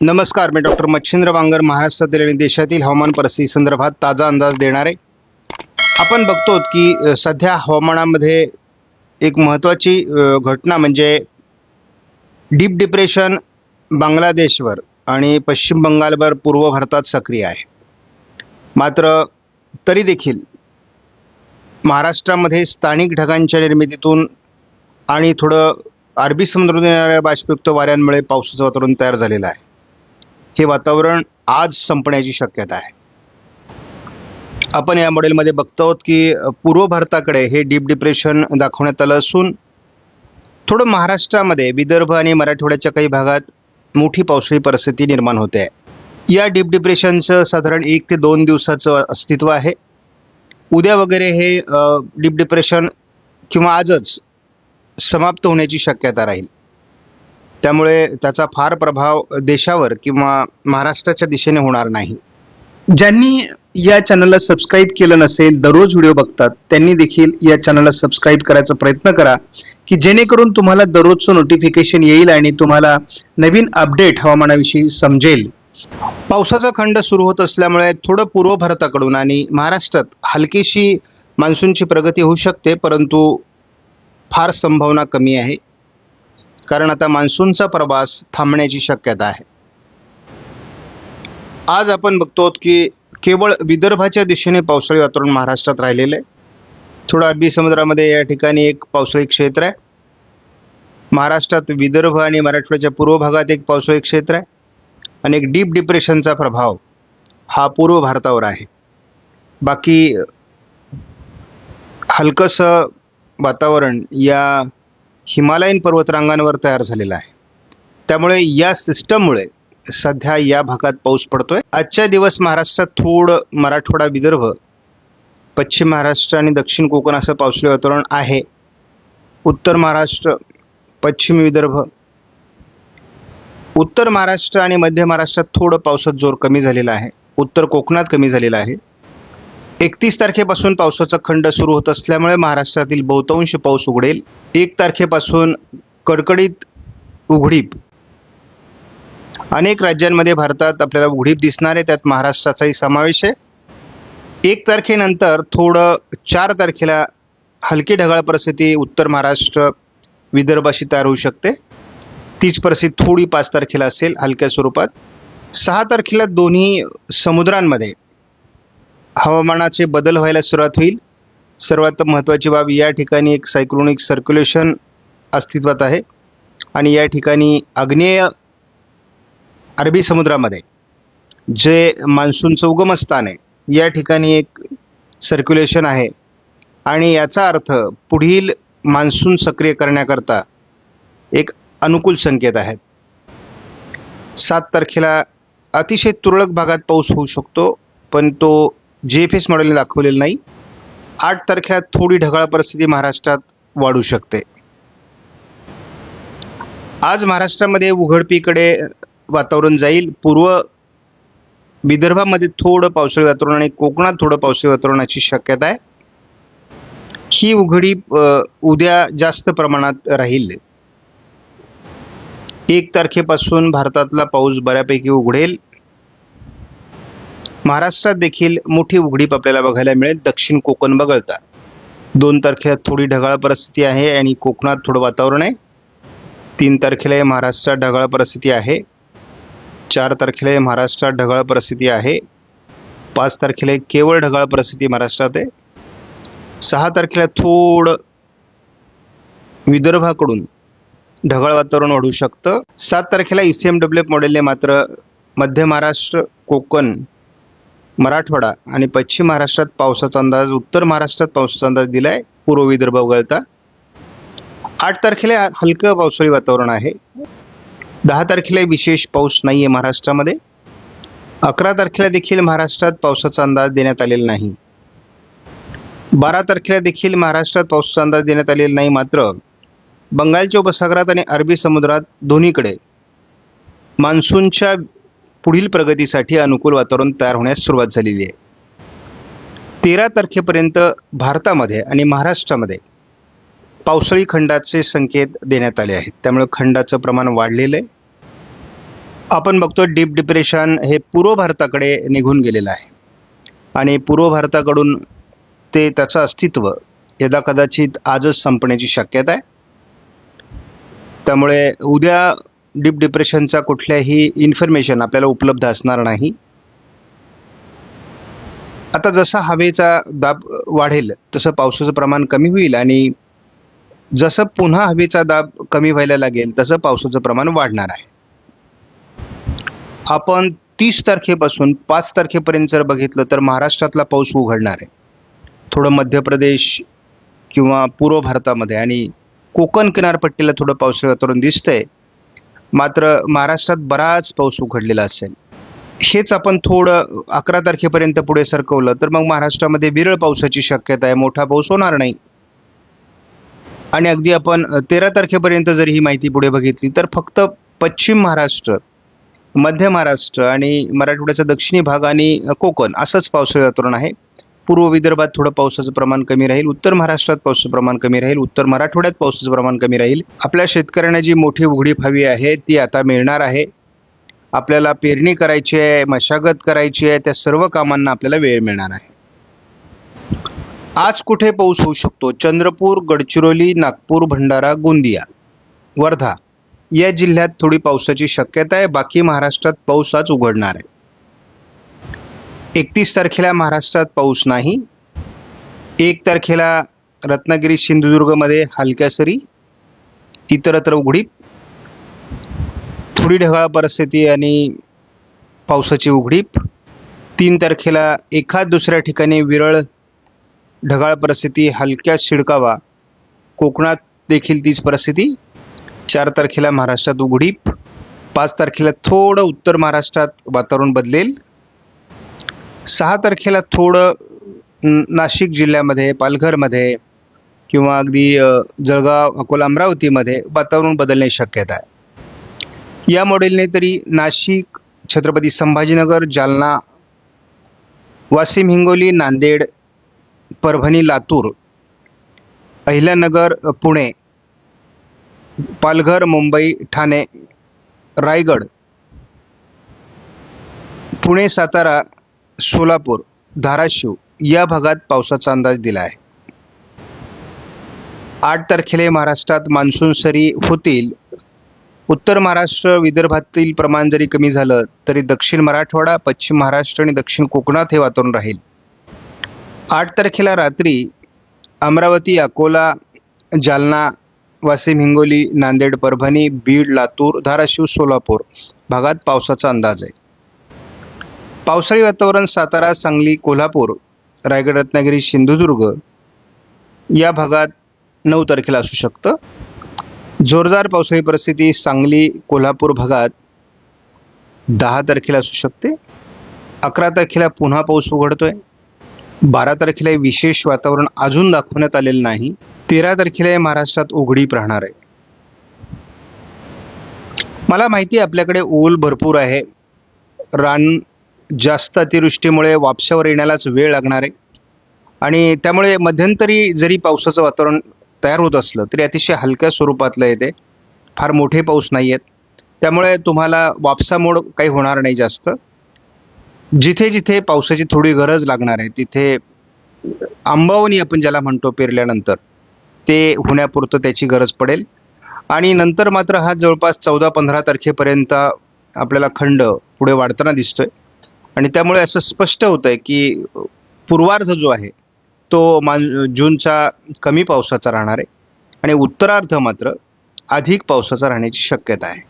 नमस्कार मी डॉक्टर मच्छिंद्र वांगर महाराष्ट्रातील आणि देशातील हवामान परिस्थिती संदर्भात ताजा अंदाज देणार. आहे आपण बघतो की सध्या हवामानामध्ये एक महत्त्वाची घटना म्हणजे डीप डिप्रेशन बांगलादेशवर आणि पश्चिम बंगालवर पूर्व भारतात सक्रिय आहे. मात्र तरी देखील महाराष्ट्रामध्ये स्थानिक ढगांच्या निर्मितीतून आणि थोडं अरबी समुद्रातून येणाऱ्या बाष्पयुक्त वाऱ्यांमुळे पावसाचं वातावरण तयार झालेलं आहे. हे वातावरण आज संपण्याची शक्यता आहे. आपण या मॉडेलमध्ये बघतो आहोत की पूर्व भारताकडे हे डीप डिप्रेशन दाखवण्यात आलं असून थोडं महाराष्ट्रामध्ये विदर्भ आणि मराठवाड्याच्या काही भागात मोठी पावसाळी परिस्थिती निर्माण होते आहे. या डीप डिप्रेशनचं साधारण एक ते दोन दिवसाचं अस्तित्व आहे. उद्या वगैरे हे डीप डिप्रेशन किंवा आजच समाप्त होण्याची शक्यता राहील. त्यामुळे त्याचा फार प्रभाव देशावर किंवा महाराष्ट्राच्या दिशेने होणार नाही. ज्यांनी या चॅनलला सबस्क्राईब केलं नसेल दररोज व्हिडिओ बघतात त्यांनी देखील या चॅनलला सबस्क्राईब करायचा प्रयत्न करा की जेणेकरून तुम्हाला दररोजचं नोटिफिकेशन येईल आणि तुम्हाला नवीन अपडेट हवामानाविषयी समजेल. पावसाचा खंड सुरू होत असल्यामुळे थोडं पूर्व भारताकडून आणि महाराष्ट्रात हलकीशी मान्सूनची प्रगती होऊ शकते परंतु फार संभावना कमी आहे. कारण आता मान्सूनचा प्रवास थांबण्याची शक्यता आहे. आज आपण बघतो की केवळ विदर्भाच्या दिशेने पावसाळी वातावरण महाराष्ट्रात राहिलेलं आहे. थोडं अरबी समुद्रामध्ये या ठिकाणी एक पावसाळी क्षेत्र आहे. महाराष्ट्रात विदर्भ आणि मराठवाड्याच्या पूर्व भागात एक पावसाळी क्षेत्र आहे. आणि एक डीप डिप्रेशनचा प्रभाव हा पूर्व भारतावर आहे. बाकी हलकंसं वातावरण या हिमालयीन पर्वतरांगांवर तयार झालेला आहे. त्यामुळे या सिस्टममुळे सध्या या भागात पाऊस पडतोय. आजच्या दिवस महाराष्ट्रात थोडं मराठवाडा विदर्भ पश्चिम महाराष्ट्र आणि दक्षिण कोकण असं पावसाळी वातावरण आहे. उत्तर महाराष्ट्र पश्चिम विदर्भ उत्तर महाराष्ट्र आणि मध्य महाराष्ट्रात थोडं पावसात जोर कमी झालेला आहे. उत्तर कोकणात कमी झालेला आहे. एकतीस तारखेपासून पावसाचा खंड सुरू होत असल्यामुळे महाराष्ट्रातील बहुतांश पाऊस उघडेल. एक तारखेपासून कडकडीत उघडीप. अनेक राज्यांमध्ये भारतात आपल्याला उघडीप दिसणार आहे त्यात महाराष्ट्राचाही समावेश आहे. एक तारखेनंतर थोडं चार तारखेला हलकी ढगाळ परिस्थिती उत्तर महाराष्ट्र विदर्भाशी तयार होऊ शकते. तीच परिस्थिती थोडी पाच तारखेला असेल हलक्या स्वरूपात. सहा तारखेला दोन्ही समुद्रांमध्ये हवामानाचे बदल व्हायला सुरुवात होईल. सर्वात महत्त्वाची बाब या ठिकाणी एक सायक्लोनिक सर्क्युलेशन अस्तित्वात आहे. आणि या ठिकाणी आग्नेय अरबी समुद्रामध्ये जे मान्सूनचं उगमस्थान आहे या ठिकाणी एक सर्क्युलेशन आहे. आणि याचा अर्थ पुढील मान्सून सक्रिय करण्याकरता एक अनुकूल संकेत आहेत सात तारखेला अतिशय तुरळक भागात पाऊस होऊ शकतो पण तो जे एफ एस मॉडेलने दाखवलेलं नाही. आठ तारखेला थोडी ढगाळ परिस्थिती महाराष्ट्रात वाढू शकते. आज महाराष्ट्रामध्ये उघडपीकडे वातावरण जाईल. पूर्व विदर्भामध्ये थोडं पावसाळी वातावरण आणि कोकणात थोडं पावसाळी वातावरणाची शक्यता आहे. ही उघडी उद्या जास्त प्रमाणात राहील. एक तारखेपासून भारतातला पाऊस बऱ्यापैकी उघडेल. महाराष्ट्रात देखील मोठी उघडीप आपल्याला बघायला मिळेल. दक्षिण कोकण वगळता. दोन तारखेला थोडी ढगाळ परिस्थिती आहे आणि कोकणात थोडं वातावरण आहे. तीन तारखेला महाराष्ट्रात ढगाळ परिस्थिती आहे. चार तारखेला महाराष्ट्रात ढगाळ परिस्थिती आहे. पाच तारखेला केवळ ढगाळ परिस्थिती महाराष्ट्रात आहे. सहा तारखेला थोडं विदर्भाकडून ढगाळ वातावरण वाढू शकतं. सात तारखेला E C M W F मॉडेलने मात्र मध्य महाराष्ट्र कोकण मराठवाडा आणि पश्चिम महाराष्ट्रात पावसाचा अंदाज उत्तर महाराष्ट्रात पावसाचा अंदाज दिला आहे पूर्व विदर्भ वगळता. आठ तारखेला हलकं पावसाळी वातावरण आहे. दहा तारखेला विशेष पाऊस नाही आहे महाराष्ट्रामध्ये. अकरा तारखेला देखील महाराष्ट्रात पावसाचा अंदाज देण्यात आलेला नाही. बारा तारखेला देखील महाराष्ट्रात पावसाचा अंदाज देण्यात आलेला नाही मात्र बंगालच्या उपसागरात आणि अरबी समुद्रात दोन्हीकडे मान्सूनच्या पुढील प्रगतीसाठी अनुकूल वातावरण तयार होण्यास सुरुवात झालेली आहे. तेरा तारखेपर्यंत भारतामध्ये आणि महाराष्ट्रामध्ये पावसाळी खंडाचे संकेत देण्यात आले आहेत. त्यामुळे खंडाचं प्रमाण वाढलेलं आहे. आपण बघतो डीप डिप्रेशन हे पूर्व भारताकडे निघून गेलेलं आहे. आणि पूर्व भारताकडून ते त्याचं अस्तित्व यदा कदाचित आजच संपण्याची शक्यता आहे. त्यामुळे उद्या डीप डिप्रेशनचा कुठल्याही इन्फॉर्मेशन आपल्याला उपलब्ध असणार नाही. आता जसा हवेचा दाब वाढेल तसं पावसाचं प्रमाण कमी होईल आणि जसं पुन्हा हवेचा दाब कमी व्हायला लागेल तसं पावसाचं प्रमाण वाढणार आहे. आपण तीस तारखेपासून पाच तारखेपर्यंत जर बघितलं तर महाराष्ट्रातला पाऊस उघडणार आहे. थोडं मध्य प्रदेश किंवा पूर्व भारतामध्ये आणि कोकण किनारपट्टीला थोडं पावसाळी वातावरण दिसतंय. मात्र महाराष्ट्रात बराच पाऊस उघडलेला असेल. हेच आपण थोडं अकरा तारखेपर्यंत पुढे सरकवलं तर मग महाराष्ट्रामध्ये विरळ पावसाची शक्यता आहे. मोठा पाऊस होणार नाही. आणि अगदी आपण तेरा तारखेपर्यंत जर ही माहिती पुढे बघितली तर फक्त पश्चिम महाराष्ट्र मध्य महाराष्ट्र आणि मराठवाड्याचा दक्षिणी भाग आणि कोकण असंच पावसाळी वातावरण आहे. पूर्व विदर्भात थोडं पावसाचं प्रमाण कमी राहील उत्तर महाराष्ट्रात पावसाचं प्रमाण कमी राहील उत्तर मराठवाड्यात पावसाचं प्रमाण कमी राहील. आपल्या शेतकऱ्यांना जी मोठी उघडीप हवी आहे ती आता मिळणार आहे. आपल्याला पेरणी करायची आहे मशागत करायची आहे त्या सर्व कामांना आपल्याला वेळ मिळणार आहे. आज कुठे पाऊस होऊ शकतो? चंद्रपूर गडचिरोली नागपूर भंडारा गोंदिया. वर्धा. या जिल्ह्यात थोडी पावसाची शक्यता आहे बाकी महाराष्ट्रात पाऊस आज उघडणार आहे. एकतीस तारखेला महाराष्ट्रात पाऊस नाही. एक तारखेला रत्नागिरी सिंधुदुर्गमध्ये हलक्या सरी इतरत्र उघडीप. थोडी ढगाळ परिस्थिती आणि पावसाची उघडीप. तीन तारखेला एखाद दुसऱ्या ठिकाणी विरळ ढगाळ परिस्थिती हलक्या शिडकावा. कोकणात देखील तीच परिस्थिती. चार तारखेला महाराष्ट्रात उघडीप. पाच तारखेला थोडं उत्तर महाराष्ट्रात वातावरण बदलेल. सहा तारखेला थोडं नाशिक जिल्ह्यामध्ये पालघरमध्ये किंवा अगदी जळगाव अकोला अमरावतीमध्ये वातावरण बदलण्याची शक्यता आहे. या मॉडेलने तरी नाशिक छत्रपती संभाजीनगर जालना वाशिम हिंगोली नांदेड परभणी लातूर अहिल्यानगर पुणे पालघर मुंबई ठाणे रायगड पुणे सातारा सोलापूर धाराशिव या भागात पावसाचा अंदाज दिला आहे. आठ तारखेला महाराष्ट्रात मान्सून सरी होतील. उत्तर महाराष्ट्र विदर्भातील प्रमाण जरी कमी झालं तरी दक्षिण मराठवाडा पश्चिम महाराष्ट्र आणि दक्षिण कोकणात हे वातावरण राहील. आठ तारखेला रात्री अमरावती अकोला जालना वाशिम हिंगोली नांदेड परभणी बीड लातूर धाराशिव सोलापूर भागात पावसाचा अंदाज आहे. पावसाळी वातावरण सातारा सांगली कोल्हापूर रायगड रत्नागिरी सिंधुदुर्ग या भागात नऊ तारखेला असू शकतं. जोरदार पावसाळी परिस्थिती सांगली कोल्हापूर भागात दहा तारखेला असू शकते. अकरा तारखेला पुन्हा पाऊस उघडतोय. बारा तारखेला हे विशेष वातावरण अजून दाखवण्यात आलेलं नाही. तेरा तारखेला हे महाराष्ट्रात उघडीप राहणार आहे. मला माहिती आहे आपल्याकडे ओल भरपूर आहे. रान जास्त अतिवृष्टीमुळे वापशावर येण्यालाच वेळ लागणार आहे. आणि त्यामुळे मध्यंतरी जरी पावसाचं वातावरण तयार होत असलं तरी अतिशय हलक्या स्वरूपातलं येते. फार मोठे पाऊस नाही आहेत त्यामुळे तुम्हाला वापसामोड काही होणार नाही जास्त. जिथे जिथे पावसाची थोडी गरज लागणार आहे तिथे आंबावणी आपण ज्याला म्हणतो पेरल्यानंतर ते होण्यापुरतं त्याची गरज पडेल. आणि नंतर मात्र हा जवळपास चौदा पंधरा तारखेपर्यंत आपल्याला खंड पुढे वाढताना दिसतोय. आणि त्यामुळे असं स्पष्ट होतं आहे की पूर्वार्ध जो आहे तो मान जूनचा कमी पावसाचा राहणार आहे आणि उत्तरार्ध मात्र अधिक पावसाचा राहण्याची शक्यता आहे.